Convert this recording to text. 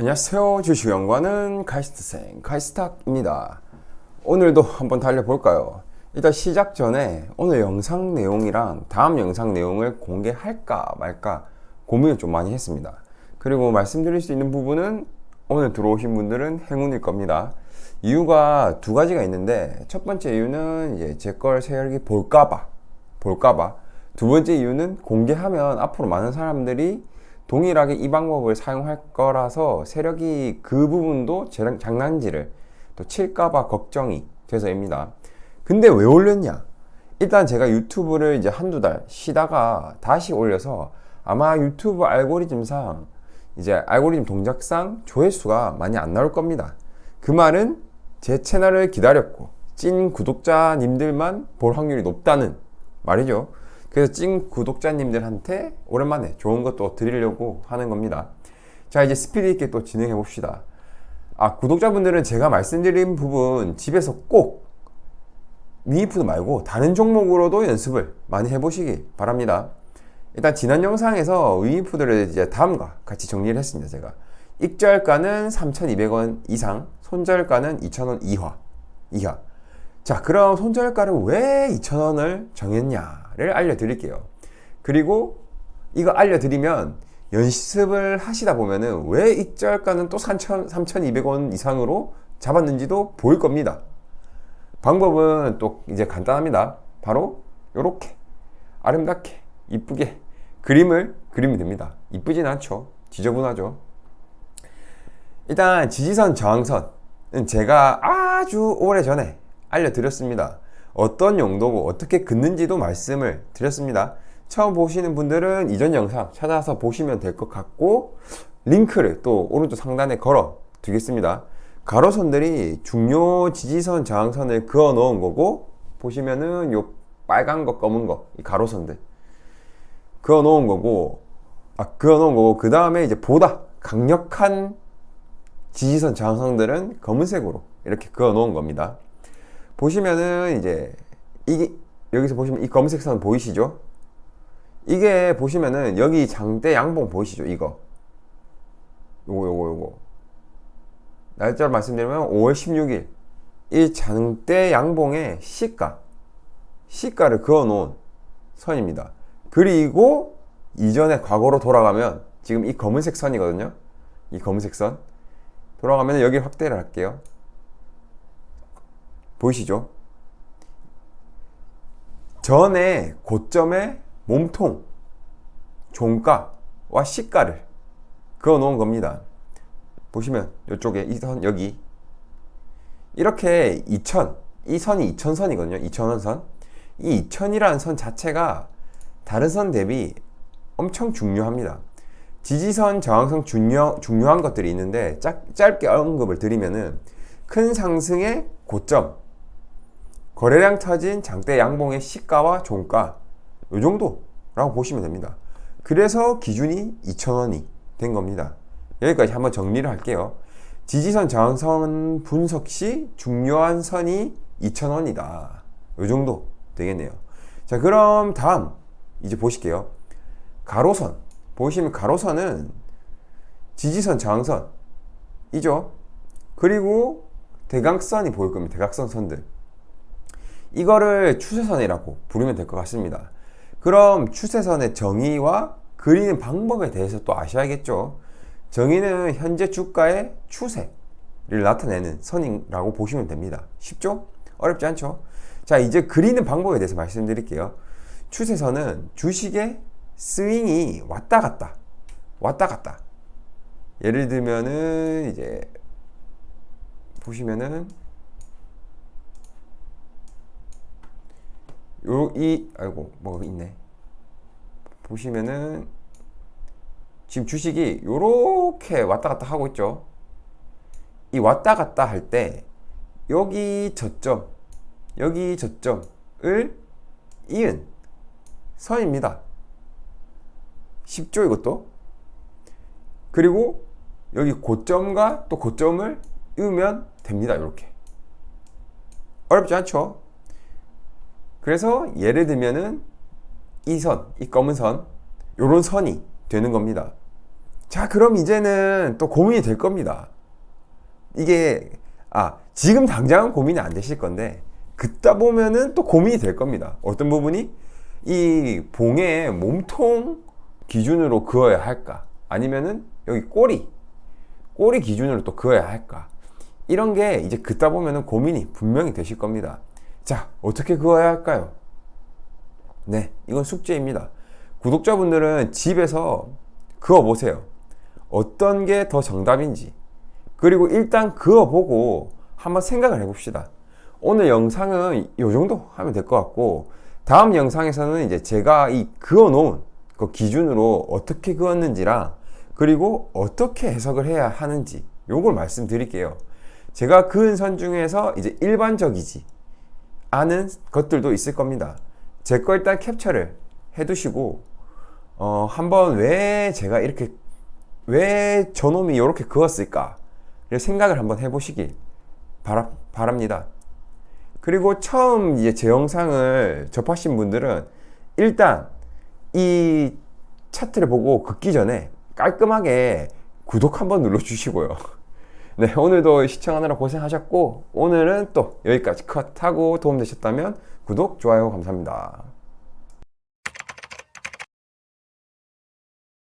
안녕하세요. 주식 연구하는 카이스트생 카이스탁입니다. 오늘도 한번 달려볼까요? 일단 시작 전에 오늘 영상 내용이랑 다음 영상 내용을 공개할까 말까 고민을 좀 많이 했습니다. 그리고 말씀드릴 수 있는 부분은 오늘 들어오신 분들은 행운일 겁니다. 이유가 두 가지가 있는데 첫 번째 이유는 이제 제걸 세열기 볼까봐 볼까봐 두 번째 이유는 공개하면 앞으로 많은 사람들이 동일하게 이 방법을 사용할 거라서 세력이 그 부분도 제- 장난질을 또 칠까봐 걱정이 돼서입니다. 근데 왜 올렸냐? 일단 제가 유튜브를 이제 한두 달 쉬다가 다시 올려서 아마 유튜브 알고리즘상 이제 알고리즘 동작상 조회수가 많이 안 나올 겁니다. 그 말은 제 채널을 기다렸고 찐 구독자님들만 볼 확률이 높다는 말이죠. 그래서 찐 구독자님들한테 오랜만에 좋은 것도 드리려고 하는 겁니다. 자, 이제 스피드 있게 또 진행해 봅시다. 아, 구독자분들은 제가 말씀드린 부분 집에서 꼭 위니푸드 말고 다른 종목으로도 연습을 많이 해보시기 바랍니다. 일단 지난 영상에서 위니푸드를 이제 다음과 같이 정리를 했습니다. 제가 익절가는 3,200원 이상, 손절가는 2,000원 이하. 이하. 자, 그럼 손절가를 왜 2,000원을 정했냐를 알려드릴게요. 그리고 이거 알려드리면 연습을 하시다 보면은 왜 익절가는 또 3,000, 3,200원 이상으로 잡았는지도 보일 겁니다. 방법은 또 이제 간단합니다. 바로 이렇게 아름답게 이쁘게 그림을 그리면 됩니다. 이쁘진 않죠. 지저분하죠. 일단 지지선 저항선은 제가 아주 오래 전에 알려드렸습니다. 어떤 용도고 어떻게 긋는지도 말씀을 드렸습니다. 처음 보시는 분들은 이전 영상 찾아서 보시면 될 것 같고 링크를 또 오른쪽 상단에 걸어 두겠습니다. 가로선들이 중요 지지선 저항선을 그어 놓은 거고 보시면은 요 빨간 거 검은 거 이 가로선들 그어 놓은 거고 아 그어 놓은 거고 그 다음에 이제 보다 강력한 지지선 저항선들은 검은색으로 이렇게 그어 놓은 겁니다. 보시면은 이제 이게 여기서 보시면 이 검은색 선 보이시죠? 이게 보시면은 여기 장대 양봉 보이시죠? 이거 요거 요거 요거 날짜를 말씀드리면 5월 16일 이 장대 양봉의 시가 시가를 그어 놓은 선입니다. 그리고 이전에 과거로 돌아가면 지금 이 검은색 선이거든요. 이 검은색 선 돌아가면 여기 확대를 할게요. 보이시죠? 전에 고점의 몸통, 종가와 시가를 그어 놓은 겁니다. 보시면 이쪽에 이 선 여기 이렇게 2000, 이 선이 2000선이거든요. 2000원 선. 이 2000이라는 선 자체가 다른 선 대비 엄청 중요합니다. 지지선 저항선 중요, 중요한 것들이 있는데 짝, 짧게 언급을 드리면은 큰 상승의 고점, 거래량 터진 장대 양봉의 시가와 종가 요 정도라고 보시면 됩니다. 그래서 기준이 2,000원이 된 겁니다. 여기까지 한번 정리를 할게요. 지지선 저항선 분석 시 중요한 선이 2,000원이다. 요 정도 되겠네요. 자, 그럼 다음 이제 보실게요. 가로선 보시면 가로선은 지지선 저항선 이죠. 그리고 대각선이 보일 겁니다. 대각선 선들. 이거를 추세선이라고 부르면 될 것 같습니다. 그럼 추세선의 정의와 그리는 방법에 대해서 또 아셔야겠죠. 정의는 현재 주가의 추세를 나타내는 선이라고 보시면 됩니다. 쉽죠? 어렵지 않죠? 자, 이제 그리는 방법에 대해서 말씀드릴게요. 추세선은 주식의 스윙이 왔다 갔다, 왔다 갔다. 예를 들면은 이제 보시면은 요 이 아이고 뭐가 있네. 보시면은 지금 주식이 요렇게 왔다 갔다 하고 있죠. 이 왔다 갔다 할 때 여기 저점, 여기 저점을 이은 선입니다. 쉽죠, 이것도? 그리고 여기 고점과 또 고점을 이으면 됩니다, 이렇게. 어렵지 않죠? 그래서 예를 들면은 이 선, 이 검은 선, 요런 선이 되는 겁니다. 자, 그럼 이제는 또 고민이 될 겁니다. 이게, 아, 지금 당장은 고민이 안 되실 건데, 그따 보면은 또 고민이 될 겁니다. 어떤 부분이? 이 봉의 몸통 기준으로 그어야 할까? 아니면은 여기 꼬리, 꼬리 기준으로 또 그어야 할까? 이런 게 이제 그따 보면은 고민이 분명히 되실 겁니다. 자, 어떻게 그어야 할까요? 네, 이건 숙제입니다. 구독자분들은 집에서 그어보세요. 어떤 게 더 정답인지. 그리고 일단 그어보고 한번 생각을 해봅시다. 오늘 영상은 이 정도 하면 될 것 같고, 다음 영상에서는 이제 제가 이 그어놓은 그 기준으로 어떻게 그었는지랑, 그리고 어떻게 해석을 해야 하는지, 요걸 말씀드릴게요. 제가 그은 선 중에서 이제 일반적이지 않은 것들도 있을 겁니다. 제 거 일단 캡처를 해두시고, 어, 한번 왜 제가 이렇게, 왜 저놈이 이렇게 그었을까? 를 생각을 한번 해보시길 바라, 바랍니다. 그리고 처음 이제 제 영상을 접하신 분들은 일단 이 차트를 보고 긋기 전에 깔끔하게 구독 한번 눌러주시고요. 네, 오늘도 시청하느라 고생하셨고, 오늘은 또 여기까지 컷하고 도움되셨다면 구독, 좋아요 감사합니다.